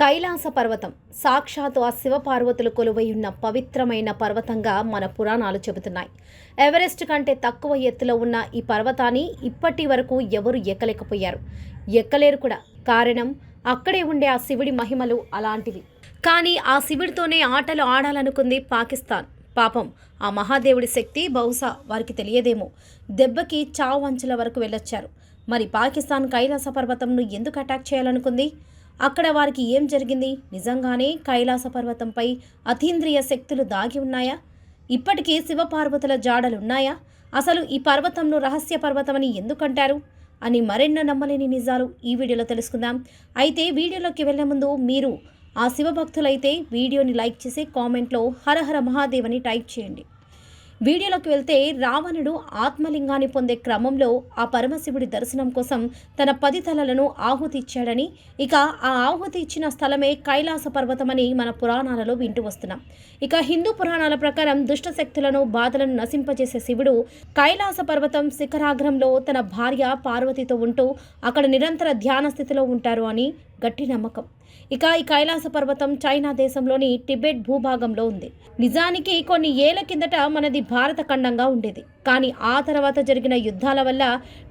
కైలాస పర్వతం. సాక్షాత్తు ఆ శివపార్వతులు కొలువై ఉన్న పవిత్రమైన పర్వతంగా మన పురాణాలు చెబుతున్నాయి. ఎవరెస్ట్ కంటే తక్కువ ఎత్తులో ఉన్న ఈ పర్వతాన్ని ఇప్పటి వరకు ఎవరు ఎక్కలేకపోయారు? ఎక్కలేరు కూడా. కారణం? అక్కడే ఉండే ఆ శివుడి మహిమలు అలాంటివి. కానీ ఆ శివుడితోనే ఆటలు ఆడాలనుకుంది పాకిస్తాన్. పాపం ఆ మహాదేవుడి శక్తి బహుశా వారికి తెలియదేమో. దెబ్బకి చావు అంచుల వరకు వెళ్ళొచ్చారు. మరి పాకిస్తాన్ కైలాస పర్వతంను ఎందుకు అటాక్ చేయాలనుకుంది? అక్కడ వారికి ఏం జరిగింది? నిజంగానే కైలాస పర్వతంపై అతీంద్రియ శక్తులు దాగి ఉన్నాయా? ఇప్పటికీ శివపార్వతుల జాడలున్నాయా? అసలు ఈ పర్వతంను రహస్య పర్వతమని ఎందుకంటారు? అని మరెన్నో నమ్మలేని నిజాలు ఈ వీడియోలో తెలుసుకుందాం. అయితే వీడియోలోకి వెళ్ళే ముందు మీరు ఆ శివభక్తులైతే వీడియోని లైక్ చేసి కామెంట్లో హరహర మహాదేవ్ అని టైప్ చేయండి. వీడియోలోకి వెళ్తే రావణుడు ఆత్మలింగాన్ని పొందే క్రమంలో ఆ పరమశివుడి దర్శనం కోసం తన పది తలలను ఆహుతి ఇచ్చాడని ఇక ఆ ఆహుతి ఇచ్చిన స్థలమే కైలాస పర్వతమని మన పురాణాలలో వింటూ వస్తున్నాం. ఇక హిందూ పురాణాల ప్రకారం దుష్ట శక్తులను బాధలను నశింపజేసే శివుడు కైలాస పర్వతం శిఖరాగ్రంలో తన భార్య పార్వతితో ఉంటూ అక్కడ నిరంతర ధ్యాన స్థితిలో ఉంటారు అని గట్టి నమ్మకం. ఇక ఈ కైలాస పర్వతం చైనా దేశంలోని టిబెట్ భూభాగంలో ఉంది. నిజానికి కొన్ని ఏళ్ళ కిందట మనది భారత ఖండంగా ఉండేది. కానీ ఆ తర్వాత జరిగిన యుద్ధాల వల్ల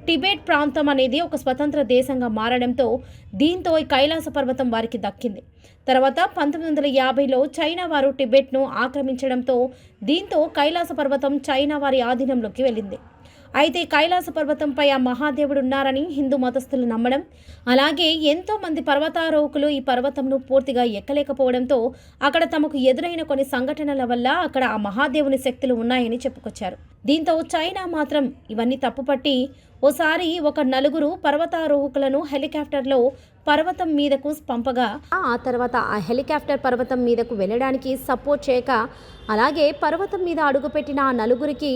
టిబెట్ ప్రాంతం అనేది ఒక స్వతంత్ర దేశంగా మారడంతో దీంతో ఈ కైలాస పర్వతం వారికి దక్కింది. తర్వాత పంతొమ్మిది వందల యాభైలో చైనా వారు టిబెట్ను ఆక్రమించడంతో దీంతో కైలాస పర్వతం చైనా వారి ఆధీనంలోకి వెళ్ళింది. అయితే కైలాస పర్వతంపై ఆ మహాదేవుడు ఉన్నారని హిందూ మతస్థులు నమ్మడం అలాగే ఎంతో మంది పర్వతారోహకులు ఈ పర్వతంను పూర్తిగా ఎక్కలేకపోవడంతో అక్కడ తమకు ఎదురైన కొన్ని సంఘటనల వల్ల అక్కడ ఆ మహాదేవుని శక్తులు ఉన్నాయని చెప్పుకొచ్చారు. దీంతో చైనా మాత్రం ఇవన్నీ తప్పుపట్టి ఓసారి ఒక నలుగురు పర్వతారోహకులను హెలికాప్టర్లో పర్వతం మీదకు పంపగా ఆ తర్వాత ఆ హెలికాప్టర్ పర్వతం మీదకు వెళ్ళడానికి సపోర్ట్ చేయక అలాగే పర్వతం మీద అడుగుపెట్టిన ఆ నలుగురికి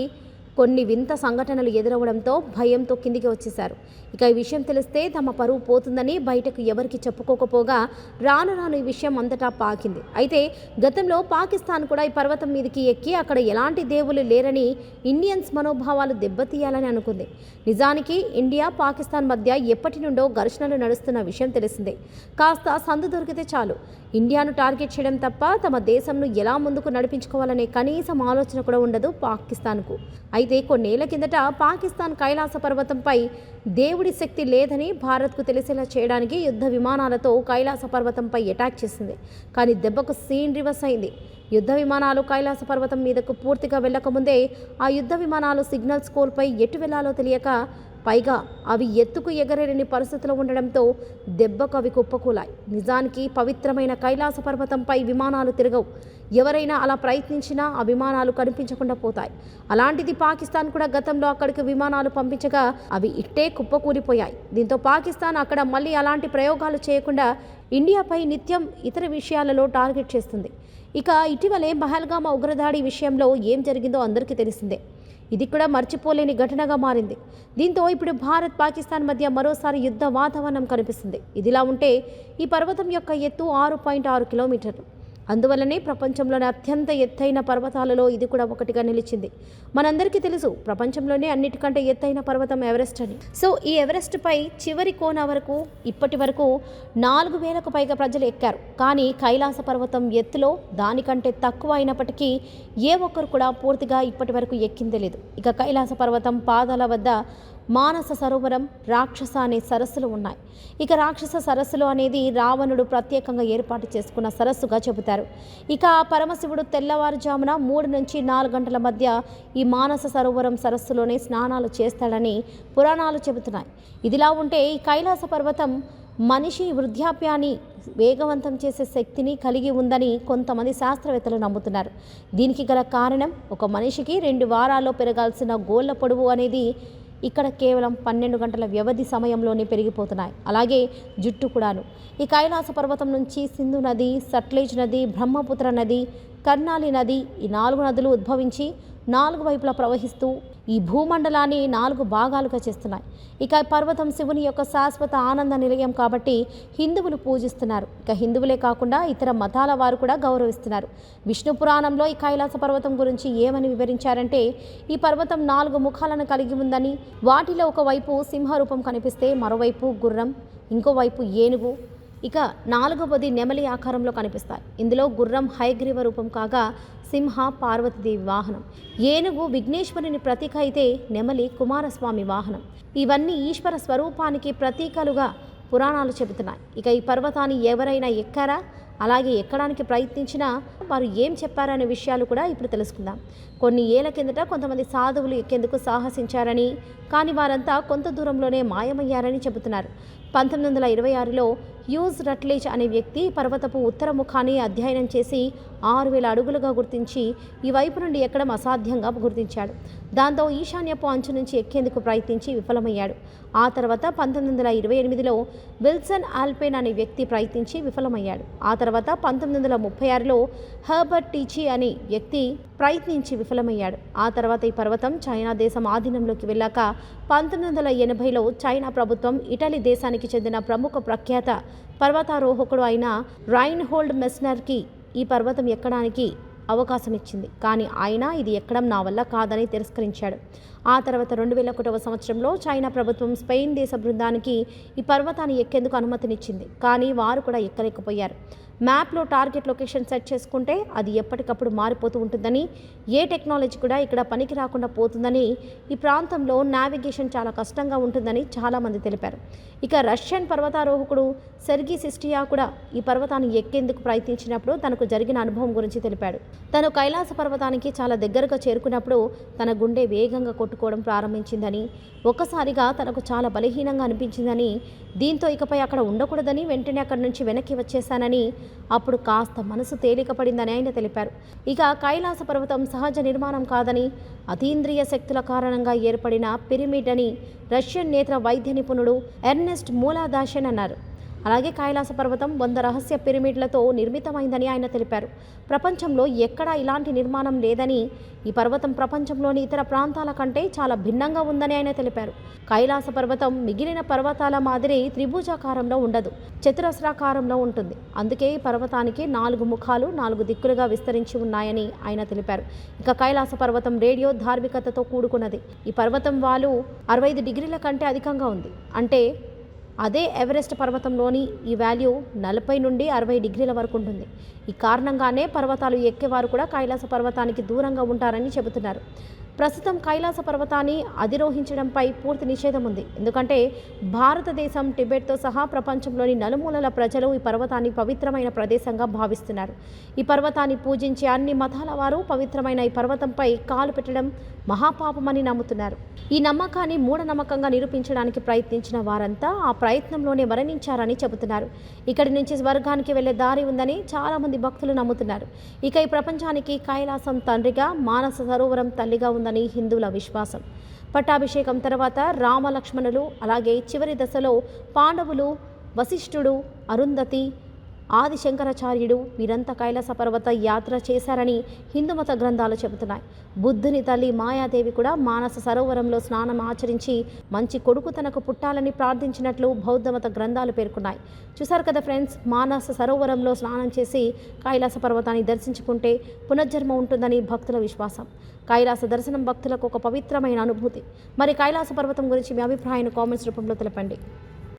కొన్ని వింత సంఘటనలు ఎదురవడంతో భయంతో కిందికి వచ్చేశారు. ఇక ఈ విషయం తెలిస్తే తమ పరువు పోతుందని బయటకు ఎవరికి చెప్పుకోకపోగా రాను రాను ఈ విషయం అంతటా పాకింది. అయితే గతంలో పాకిస్తాన్ కూడా ఈ పర్వతం మీదకి ఎక్కి అక్కడ ఎలాంటి దేవులు లేరని ఇండియన్స్ మనోభావాలు దెబ్బతీయాలని అనుకుంది. నిజానికి ఇండియా పాకిస్తాన్ మధ్య ఎప్పటి నుండో ఘర్షణలు నడుస్తున్న విషయం తెలిసిందే. కాస్త సందు దొరికితే చాలు. ఇండియాను టార్గెట్ చేయడం తప్ప తమ దేశంను ఎలా ముందుకు నడిపించుకోవాలనే కనీసం ఆలోచన కూడా ఉండదు పాకిస్తాన్కు. అయితే కొన్నేళ్ళ కిందట పాకిస్తాన్ కైలాస పర్వతంపై దేవుడి శక్తి లేదని భారత్కు తెలిసేలా చేయడానికి యుద్ధ విమానాలతో కైలాస పర్వతంపై అటాక్ చేసింది. కానీ దెబ్బకు సీన్ రివర్స్ అయింది. యుద్ధ విమానాలు కైలాస పర్వతం మీదకు పూర్తిగా వెళ్ళకముందే ఆ యుద్ధ విమానాలు సిగ్నల్స్ కోల్పై ఎటు వెళ్ళాలో తెలియక పైగా అవి ఎత్తుకు ఎగరలేని పరిస్థితిలో ఉండడంతో దెబ్బకు అవి కుప్పకూలాయి. నిజానికి పవిత్రమైన కైలాస పర్వతంపై విమానాలు తిరగవు. ఎవరైనా అలా ప్రయత్నించినా ఆ విమానాలు కనిపించకుండా పోతాయి. అలాంటిది పాకిస్తాన్ కూడా గతంలో అక్కడికి విమానాలు పంపించగా అవి ఇట్టే కుప్పకూలిపోయాయి. దీంతో పాకిస్తాన్ అక్కడ మళ్ళీ అలాంటి ప్రయోగాలు చేయకుండా ఇండియాపై నిత్యం ఇతర విషయాలలో టార్గెట్ చేస్తుంది. ఇక ఇటీవలే పహల్గామా ఉగ్రదాడి విషయంలో ఏం జరిగిందో అందరికీ తెలిసిందే. ఇది కూడా మర్చిపోలేని ఘటనగా మారింది. దీంతో ఇప్పుడు భారత్ పాకిస్తాన్ మధ్య మరోసారి యుద్ధ వాతావరణం కనిపిస్తుంది. ఇదిలా ఉంటే ఈ పర్వతం యొక్క ఎత్తు ఆరు పాయింట్ ఆరు కిలోమీటర్లు. అందువల్లనే ప్రపంచంలోని అత్యంత ఎత్తైన పర్వతాలలో ఇది కూడా ఒకటిగా నిలిచింది. మనందరికీ తెలుసు ప్రపంచంలోనే అన్నిటికంటే ఎత్తైన పర్వతం ఎవరెస్ట్ అని. సో ఈ ఎవరెస్ట్ పై చివరి కోన వరకు ఇప్పటి వరకు నాలుగు వేలకు పైగా ప్రజలు ఎక్కారు. కానీ కైలాస పర్వతం ఎత్తులో దానికంటే తక్కువ అయినప్పటికీ ఏ ఒక్కరు కూడా పూర్తిగా ఇప్పటి వరకు ఎక్కిందే లేదు. ఇక కైలాస పర్వతం పాదాల వద్ద మానస సరోవరం రాక్షస అనే సరస్సులు ఉన్నాయి. ఇక రాక్షస సరస్సులు అనేది రావణుడు ప్రత్యేకంగా ఏర్పాటు చేసుకున్న సరస్సుగా చెబుతారు. ఇక పరమశివుడు తెల్లవారుజామున మూడు నుంచి నాలుగు గంటల మధ్య ఈ మానస సరోవరం సరస్సులోనే స్నానాలు చేస్తాడని పురాణాలు చెబుతున్నాయి. ఇదిలా ఉంటే ఈ కైలాస పర్వతం మనిషి వృద్ధాప్యాన్ని వేగవంతం చేసే శక్తిని కలిగి ఉందని కొంతమంది శాస్త్రవేత్తలు నమ్ముతున్నారు. దీనికి గల కారణం ఒక మనిషికి రెండు వారాల్లో పెరగాల్సిన గోళ్ళ పొడవు అనేది ఇక్కడ కేవలం పన్నెండు గంటల వ్యవధి సమయంలోనే పెరిగిపోతున్నాయి. అలాగే జుట్టు కూడాను. ఈ కైలాస పర్వతం నుంచి సింధు నది సట్లేజ్ నది బ్రహ్మపుత్ర నది కర్ణాలి నది ఈ నాలుగు నదులు ఉద్భవించి నాలుగు వైపులా ప్రవహిస్తూ ఈ భూమండలాన్ని నాలుగు భాగాలుగా చేస్తున్నాయి. ఇక పర్వతం శివుని యొక్క శాశ్వత ఆనంద నిలయం కాబట్టి హిందువులు పూజిస్తున్నారు. ఇక హిందువులే కాకుండా ఇతర మతాల వారు కూడా గౌరవిస్తున్నారు. విష్ణు పురాణంలో ఈ కైలాస పర్వతం గురించి ఏమని వివరించారంటే ఈ పర్వతం నాలుగు ముఖాలను కలిగి ఉందని వాటిలో ఒకవైపు సింహరూపం కనిపిస్తే మరోవైపు గుర్రం ఇంకోవైపు ఏనుగు ఇక నాలుగవది నెమలి ఆకారంలో కనిపిస్తాయి. ఇందులో గుర్రం హయగ్రీవ రూపం కాగా సింహ పార్వతీదేవి వాహనం. ఏనుగు విఘ్నేశ్వరుని ప్రతీక అయితే నెమలి కుమారస్వామి వాహనం. ఇవన్నీ ఈశ్వర స్వరూపానికి ప్రతీకలుగా పురాణాలు చెబుతున్నాయి. ఇక ఈ పర్వతాన్ని ఎవరైనా ఎక్కారా? అలాగే ఎక్కడానికి ప్రయత్నించినా వారు ఏం చెప్పారనే విషయాలు కూడా ఇప్పుడు తెలుసుకుందాం. కొన్ని ఏళ్ళ కిందట కొంతమంది సాధువులు ఎక్కేందుకు సాహసించారని కానీ వారంతా కొంత దూరంలోనే మాయమయ్యారని చెబుతున్నారు. పంతొమ్మిది వందల ఇరవై ఆరులో హ్యూజ్ రట్లేజ్ అనే వ్యక్తి పర్వతపు ఉత్తర ముఖాన్ని అధ్యయనం చేసి ఆరు వేల అడుగులుగా గుర్తించి ఈ వైపు నుండి ఎక్కడం అసాధ్యంగా గుర్తించాడు. దాంతో ఈశాన్యపు అంచు నుంచి ఎక్కేందుకు ప్రయత్నించి విఫలమయ్యాడు. ఆ తర్వాత పంతొమ్మిది వందల ఇరవై ఎనిమిదిలో విల్సన్ ఆల్పెన్ అనే వ్యక్తి ప్రయత్నించి విఫలమయ్యాడు. ఆ తర్వాత తర్వాత పంతొమ్మిది వందల ముప్పై ఆరులో హర్బర్ట్ టీచీ అనే వ్యక్తి ప్రయత్నించి విఫలమయ్యాడు. ఆ తర్వాత ఈ పర్వతం చైనా దేశం ఆధీనంలోకి వెళ్ళాక పంతొమ్మిది వందల ఎనభైలో చైనా ప్రభుత్వం ఇటలీ దేశానికి చెందిన ప్రముఖ ప్రఖ్యాత పర్వతారోహకుడు అయిన రైన్ హోల్డ్ మెస్నర్కి ఈ పర్వతం ఎక్కడానికి అవకాశం ఇచ్చింది. కానీ ఆయన ఇది ఎక్కడం నా వల్ల కాదని తిరస్కరించాడు. ఆ తర్వాత రెండు వేల ఒకటవ సంవత్సరంలో చైనా ప్రభుత్వం స్పెయిన్ దేశ బృందానికి ఈ పర్వతాన్ని ఎక్కేందుకు అనుమతినిచ్చింది. కానీ వారు కూడా ఎక్కలేకపోయారు. మ్యాప్లో టార్గెట్ లొకేషన్ సెట్ చేసుకుంటే అది ఎప్పటికప్పుడు మారిపోతూ ఉంటుందని ఏ టెక్నాలజీ కూడా ఇక్కడ పనికి రాకుండా పోతుందని ఈ ప్రాంతంలో నావిగేషన్ చాలా కష్టంగా ఉంటుందని చాలామంది తెలిపారు. ఇక రష్యన్ పర్వతారోహకుడు సెర్గీ సిస్టియా కూడా ఈ పర్వతాన్ని ఎక్కేందుకు ప్రయత్నించినప్పుడు తనకు జరిగిన అనుభవం గురించి తెలిపాడు. తను కైలాస పర్వతానికి చాలా దగ్గరగా చేరుకున్నప్పుడు తన గుండె వేగంగా కొట్టుకోవడం ప్రారంభించిందని ఒక్కసారిగా తనకు చాలా బలహీనంగా అనిపించిందని దీంతో ఇకపై అక్కడ ఉండకూడదని వెంటనే అక్కడి నుంచి వెనక్కి వచ్చేశానని అప్పుడు కాస్త మనసు తేలికపడిందని ఆయన తెలిపారు. ఇక కైలాస పర్వతం సహజ నిర్మాణం కాదని అతీంద్రియ శక్తుల కారణంగా ఏర్పడిన పిరమిడ్ అని రష్యన్ నేత్ర వైద్య నిపుణుడు ఎర్నెస్ట్ మూలాదాషన్ అన్నారు. అలాగే కైలాస పర్వతం వంద రహస్య పిరమిడ్లతో నిర్మితమైందని ఆయన తెలిపారు. ప్రపంచంలో ఎక్కడా ఇలాంటి నిర్మాణం లేదని ఈ పర్వతం ప్రపంచంలోని ఇతర ప్రాంతాల కంటే చాలా భిన్నంగా ఉందని ఆయన తెలిపారు. కైలాస పర్వతం మిగిలిన పర్వతాల మాదిరి త్రిభుజాకారంలో ఉండదు చతురస్రాకారంలో ఉంటుంది. అందుకే ఈ పర్వతానికి నాలుగు ముఖాలు నాలుగు దిక్కులుగా విస్తరించి ఉన్నాయని ఆయన తెలిపారు. ఇక కైలాస పర్వతం రేడియో ధార్మికతతో కూడుకున్నది. ఈ పర్వతం వాలు అరవై ఐదు డిగ్రీల కంటే అధికంగా ఉంది. అంటే అదే ఎవరెస్ట్ పర్వతంలోని ఈ వాల్యూ నలభై నుండి అరవై డిగ్రీల వరకు ఉంటుంది. ఈ కారణంగానే పర్వతాలు ఎక్కేవారు కూడా కైలాస పర్వతానికి దూరంగా ఉంటారని చెబుతున్నారు. ప్రస్తుతం కైలాస పర్వతాన్ని అధిరోహించడంపై పూర్తి నిషేధం ఉంది. ఎందుకంటే భారతదేశం టిబెట్తో సహా ప్రపంచంలోని నలుమూలల ప్రజలు ఈ పర్వతాన్ని పవిత్రమైన ప్రదేశంగా భావిస్తున్నారు. ఈ పర్వతాన్ని పూజించే అన్ని మతాల వారు పవిత్రమైన ఈ పర్వతంపై కాలు పెట్టడం మహాపాపమని నమ్ముతున్నారు. ఈ నమ్మకాన్ని మూఢనమ్మకంగా నిరూపించడానికి ప్రయత్నించిన వారంతా ఆ ప్రయత్నంలోనే మరణించారని చెబుతున్నారు. ఇక్కడి నుంచి స్వర్గానికి వెళ్ళే దారి ఉందని చాలామంది భక్తులు నమ్ముతున్నారు. ఇక ఈ ప్రపంచానికి కైలాసం తండ్రిగా మానస సరోవరం తల్లిగా ఉందని హిందువుల విశ్వాసం. పట్టాభిషేకం తర్వాత రామలక్ష్మణులు అలాగే చివరి దశలో పాండవులు వశిష్ఠుడు అరుంధతి ఆది శంకరాచార్యుడు వీరంతా కైలాస పర్వత యాత్ర చేశారని హిందూ మత గ్రంథాలు చెబుతున్నాయి. బుద్ధుని తల్లి మాయాదేవి కూడా మానస సరోవరంలో స్నానం ఆచరించి మంచి కొడుకు తనకు పుట్టాలని ప్రార్థించినట్లు బౌద్ధమత గ్రంథాలు పేర్కొన్నాయి. చూశారు కదా ఫ్రెండ్స్ మానస సరోవరంలో స్నానం చేసి కైలాస పర్వతాన్ని దర్శించుకుంటే పునర్జన్మ ఉంటుందని భక్తుల విశ్వాసం. కైలాస దర్శనం భక్తులకు ఒక పవిత్రమైన అనుభూతి. మరి కైలాస పర్వతం గురించి మీ అభిప్రాయాన్ని కామెంట్స్ రూపంలో తెలపండి.